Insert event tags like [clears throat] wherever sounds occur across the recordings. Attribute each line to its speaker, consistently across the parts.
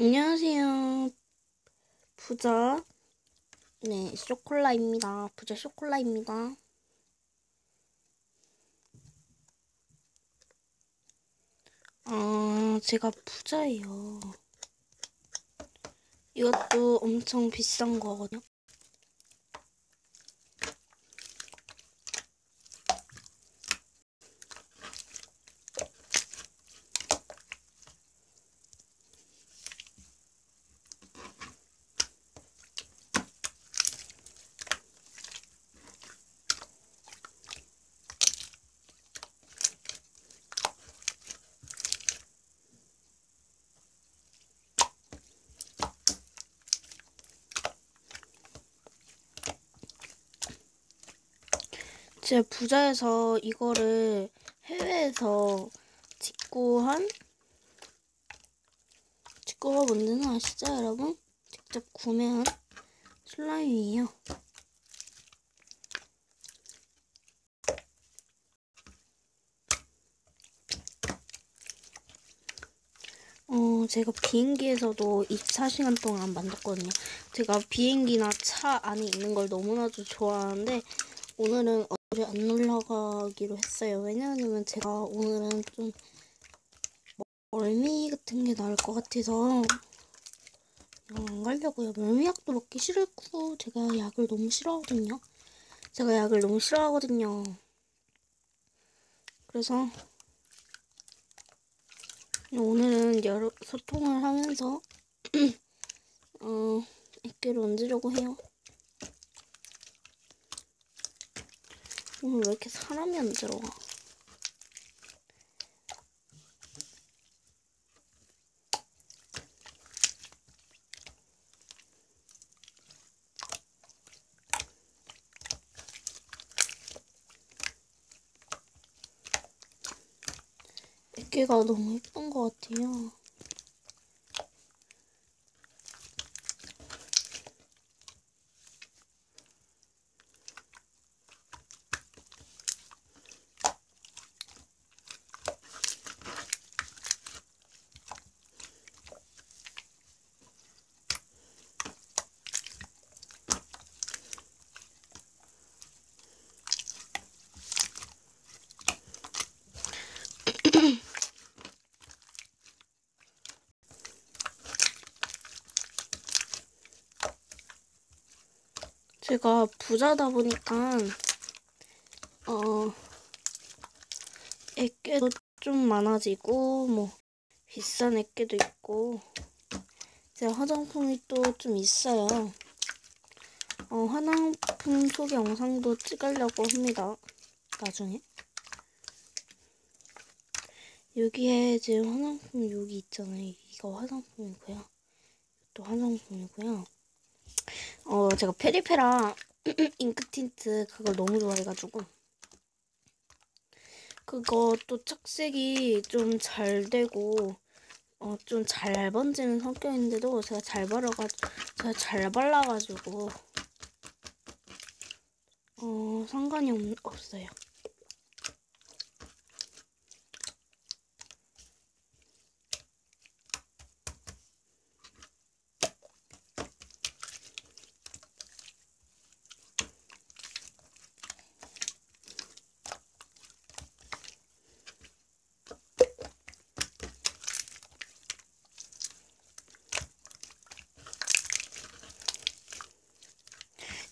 Speaker 1: 안녕하세요. 부자, 네, 쇼콜라입니다. 부자 쇼콜라입니다. 아, 제가 부자예요. 이것도 엄청 비싼 거거든요. 제 부자에서 이거를 해외에서 직구한 직구가 뭔지는 아시죠, 여러분? 직접 구매한 슬라임이에요. 어, 제가 비행기에서도 24시간 동안 만졌거든요. 제가 비행기나 차 안에 있는 걸 너무나도 좋아하는데, 오늘은 어디 안 올라가기로 했어요. 왜냐하면 제가 오늘은 좀 멀미 같은 게 나을 것 같아서 안 가려고요. 멀미약도 먹기 싫고 제가 약을 너무 싫어하거든요. 제가 약을 너무 싫어하거든요. 그래서 오늘은 여러 소통을 하면서 [clears throat] 어, 액기를 얹으려고 해요. 오늘 왜 이렇게 사람이 안 들어와? 애기가 너무 예쁜 것 같아요. 제가 부자다 보니까 어 액계도 좀 많아지고 뭐 비싼 액계도 있고 제 화장품이 또 좀 있어요. 어, 화장품 소개 영상도 찍으려고 합니다. 나중에. 여기에 지금 화장품 여기 있잖아요. 이거 화장품이고요. 또 화장품이고요. 어, 제가 페리페라 잉크 틴트 그걸 너무 좋아해가지고 그것도 착색이 좀 잘 되고 어, 좀 잘 번지는 성격인데도 제가 잘 발라가지고 제가 잘 발라가지고 어, 상관이 없, 없어요.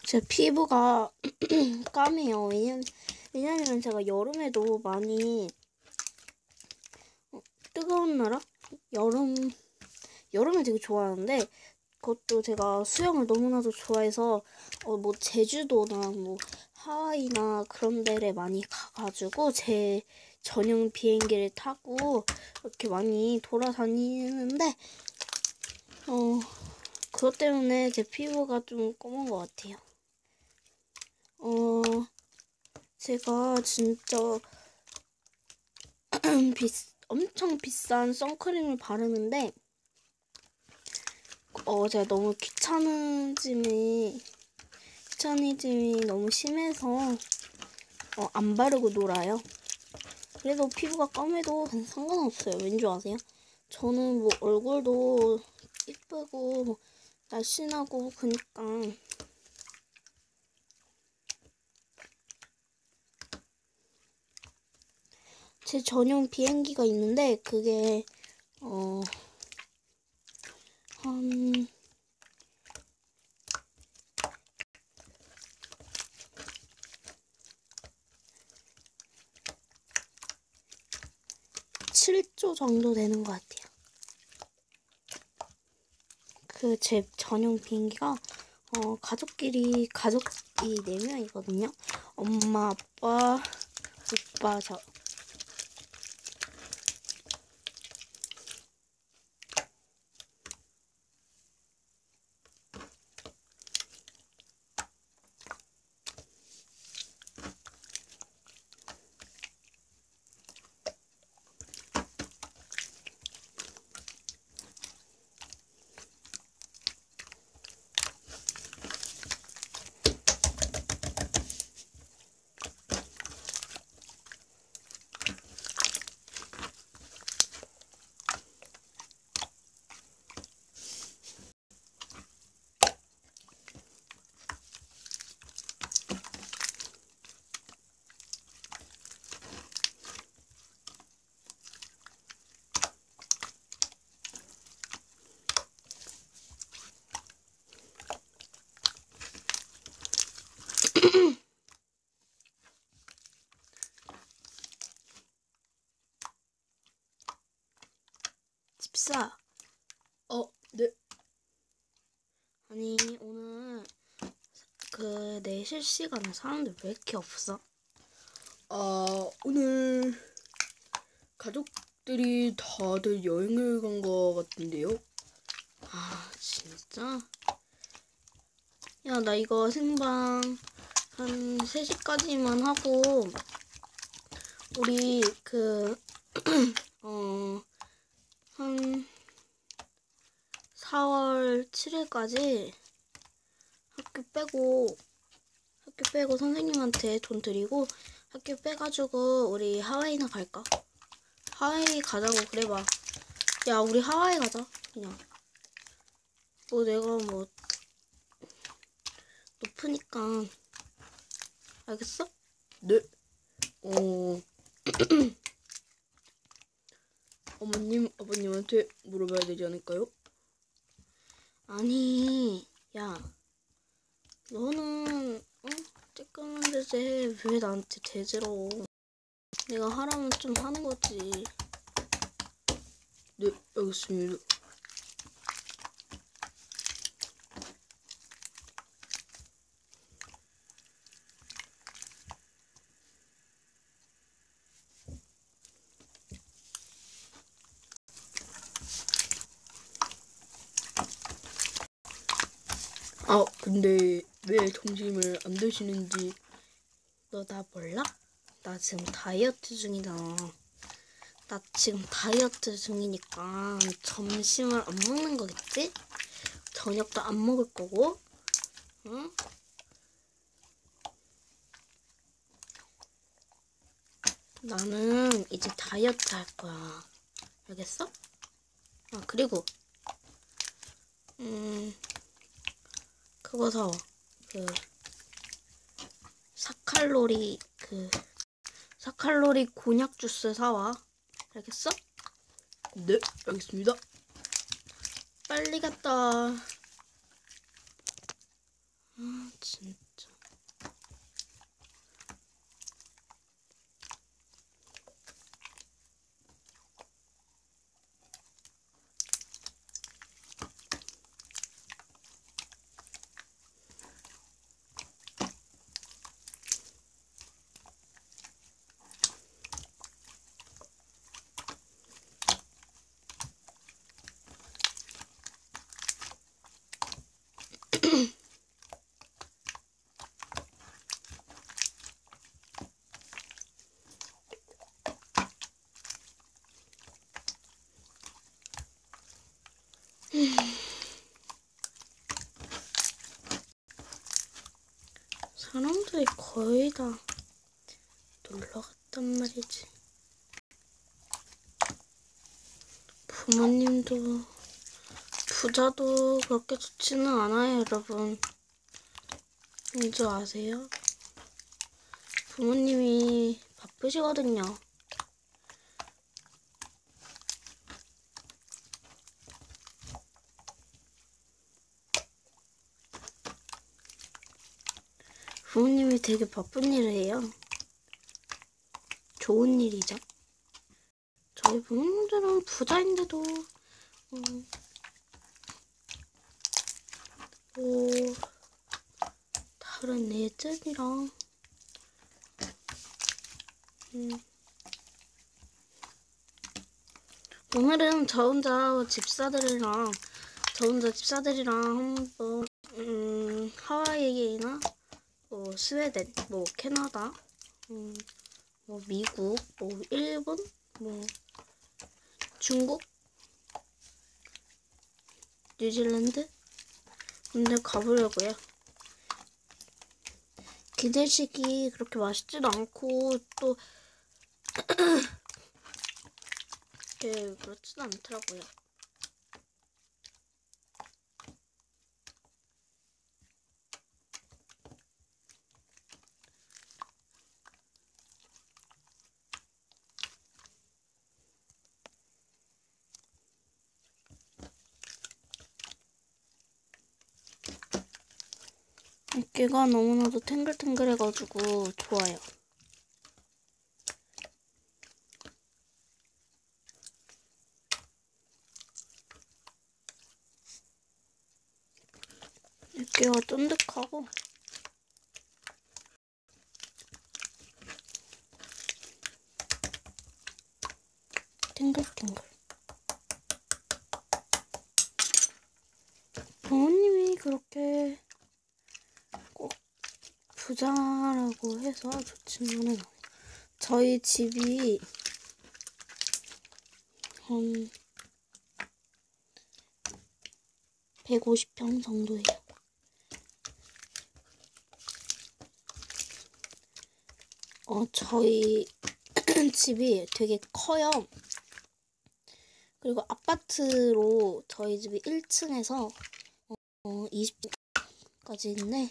Speaker 1: 제 피부가 [clears throat] 까매요. 왜냐면, 제가 여름에도 많이 어, 뜨거운 나라? 여름, 여름을 되게 좋아하는데 그것도 제가 수영을 너무나도 좋아해서 어, 뭐 제주도나 뭐 하와이나 그런 데를 많이 가가지고 제 전용 비행기를 타고 이렇게 많이 돌아다니는데 어 그것 때문에 제 피부가 좀 검은 것 같아요. 어, 제가 진짜 [clears throat] 비, 엄청 비싼 선크림을 바르는데, 어, 제가 너무 귀찮아짐이, 귀차니즘이 너무 심해서, 어, 안 바르고 놀아요. 그래도 피부가 까매도 상관없어요. 왠지 아세요? 저는 뭐 얼굴도 이쁘고 날씬하고 그니까 제 전용 비행기가 있는데 그게 어 한, (7조) 정도 되는 것 같아요. 그 제 전용 비행기가 어 가족끼리 가족이 네 명이거든요. 엄마, 아빠, 오빠, 저. [clears throat] 집사.
Speaker 2: 어, 네.
Speaker 1: 아니 오늘 그 내 실시간에 사람들 왜 이렇게 없어?
Speaker 2: 아, 오늘 가족들이 다들 여행을 간 것 같은데요.
Speaker 1: 아 진짜? 야 나 이거 생방 한 3시까지만 하고 우리 그 [clears throat] 어 한 4월 7일까지 학교 빼고 학교 빼고 선생님한테 돈 드리고 학교 빼가지고 우리 하와이나 갈까? 하와이 가자고 그래봐. 야 우리 하와이 가자 그냥. 뭐 내가 뭐 높으니까 알겠어?
Speaker 2: 네. 어, [clears throat] 어머님, 아버님한테 물어봐야 되지 않을까요?
Speaker 1: 아니 야 너는 어? 쬐끄만 데제 왜 나한테 대들어 내가 하라면 좀 하는 거지
Speaker 2: 네, 알겠습니다. 아, 근데 왜 점심을 안 드시는지
Speaker 1: 너 나 몰라? 나 지금 다이어트 중이잖아 나 지금 다이어트 중이니까 점심을 안 먹는 거겠지? 저녁도 안 먹을 거고 응? 나는 이제 다이어트 할 거야. 알겠어? 아, 그리고, 음, 그거 사와. 그, 4칼로리, 그, 4칼로리 곤약 주스 사와. 알겠어?
Speaker 2: 네, 알겠습니다.
Speaker 1: 빨리 갔다. 아, 진짜. 사람들이 거의 다 놀러 갔단 말이지. 부모님도 부자도 그렇게 좋지는 않아요, 여러분. 뭔지 아세요? 부모님이 바쁘시거든요. 부모님이 되게 바쁜 일을 해요. 좋은 일이죠. 저희 부모님들은 부자인데도 어, 뭐 다른 애들이랑 음, 오늘은 저 혼자 집사들이랑 저 혼자 집사들이랑 한번 음, 하와이나 뭐 스웨덴, 뭐 캐나다, 음, 뭐 미국, 뭐 일본, 뭐 중국, 뉴질랜드 근데 가보려고요. 기내식이 그렇게 맛있지도 않고 또 [clears throat] 이렇게 그렇지도 않더라고요. 어깨가 너무나도 탱글탱글해가지고 좋아요. 어깨가 쫀득하고 탱글탱글. 부모님이 그렇게 꼭 부자라고 해서 좋지만은. 저희 집이 한 150평 정도예요. 어, 저희 [clears throat] 집이 되게 커요. 그리고 아파트로 저희 집이 1층에서 어, 20까지 있네.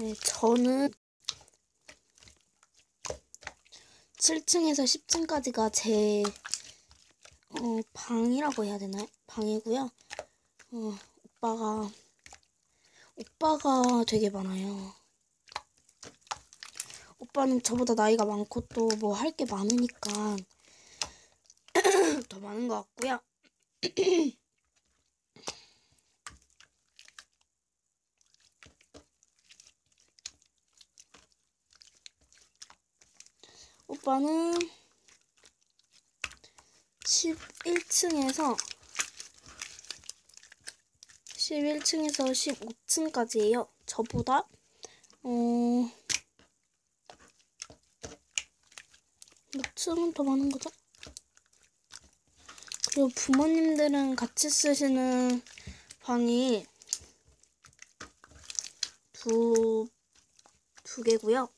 Speaker 1: 네, 저는 7층에서 10층까지가 제 어, 방이라고 해야 되나요? 방이고요. 어, 오빠가 오빠가 되게 많아요. 오빠는 저보다 나이가 많고 또 뭐 할 게 많으니까 [clears throat] 더 많은 것 같고요. [clears throat] 오빠는 11층에서 11층에서 15층까지예요. 저보다 어... 몇 층은 더 많은 거죠? 그리고 부모님들은 같이 쓰시는 방이 두, 두 개고요.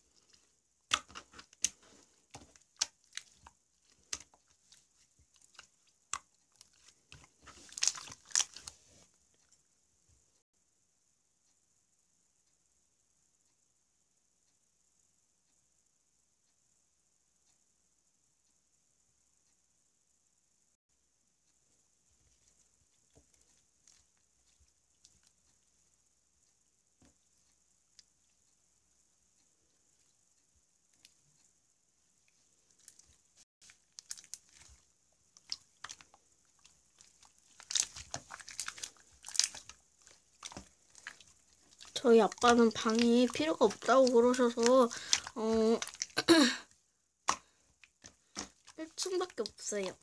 Speaker 1: 저희 아빠는 방이 필요가 없다고 그러셔서 어 [clears throat] 1층밖에 없어요.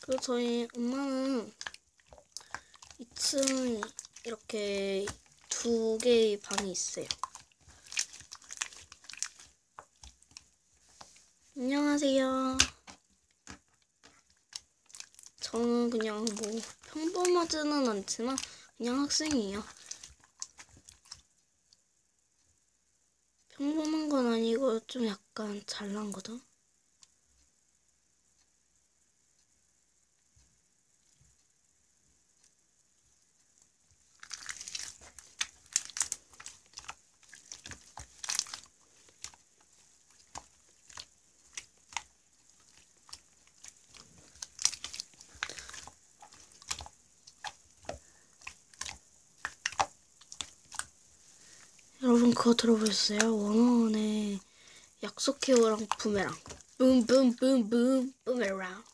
Speaker 1: 그리고 저희 엄마는 2층 이렇게 두 개의 방이 있어요. 안녕하세요. 저는 그냥 뭐 평범하지는 않지만 그냥 학생이에요. 평범한 건 아니고 좀 약간 잘난 거죠. 여러분 그거 들어보셨어요? 원어원의 약속해요랑 부메랑. 붐붐붐붐 부메랑.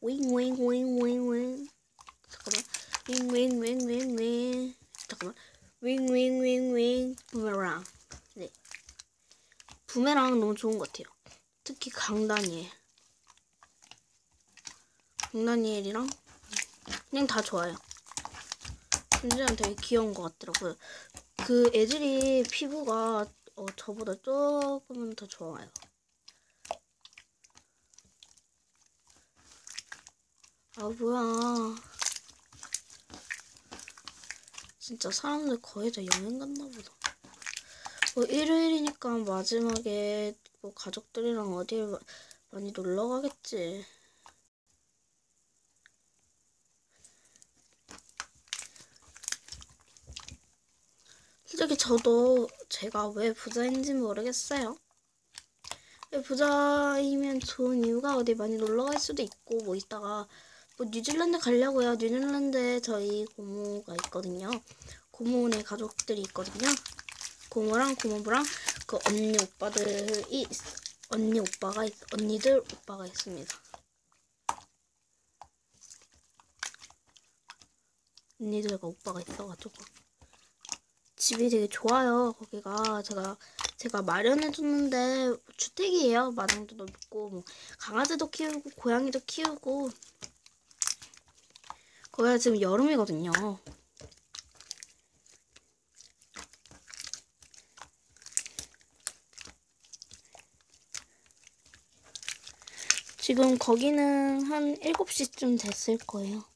Speaker 1: 윙윙윙윙윙. 잠깐만. 윙윙윙윙윙. 잠깐만. 윙윙윙윙 부메랑. 네. 부메랑 너무 좋은 것 같아요. 특히 강다니엘. 강다니엘이랑? 그냥 다 좋아요. 준지는 되게 귀여운 것 같더라고요 그 애들이 피부가 어, 저보다 조금은 더 좋아요. 아 뭐야. 진짜 사람들 거의 다 여행 갔나 보다. 뭐 일요일이니까 마지막에 뭐 가족들이랑 어딜 마- 많이 놀러 가겠지. 솔직히 저도 제가 왜 부자인지 모르겠어요. 왜 부자이면 좋은 이유가 어디 많이 놀러 갈 수도 있고 뭐 이따가 뭐 뉴질랜드 가려고요. 뉴질랜드에 저희 고모가 있거든요. 고모네 가족들이 있거든요. 고모랑 고모부랑 그 언니 오빠들이 있- 언니 오빠가 있- 언니들 오빠가 있습니다. 언니들과 오빠가 있어가지고. 집이 되게 좋아요. 거기가 제가 제가 마련해 줬는데 주택이에요. 마당도 넓고 뭐 강아지도 키우고 고양이도 키우고 거기가 지금 여름이거든요. 지금 거기는 한 7시쯤 됐을 거예요.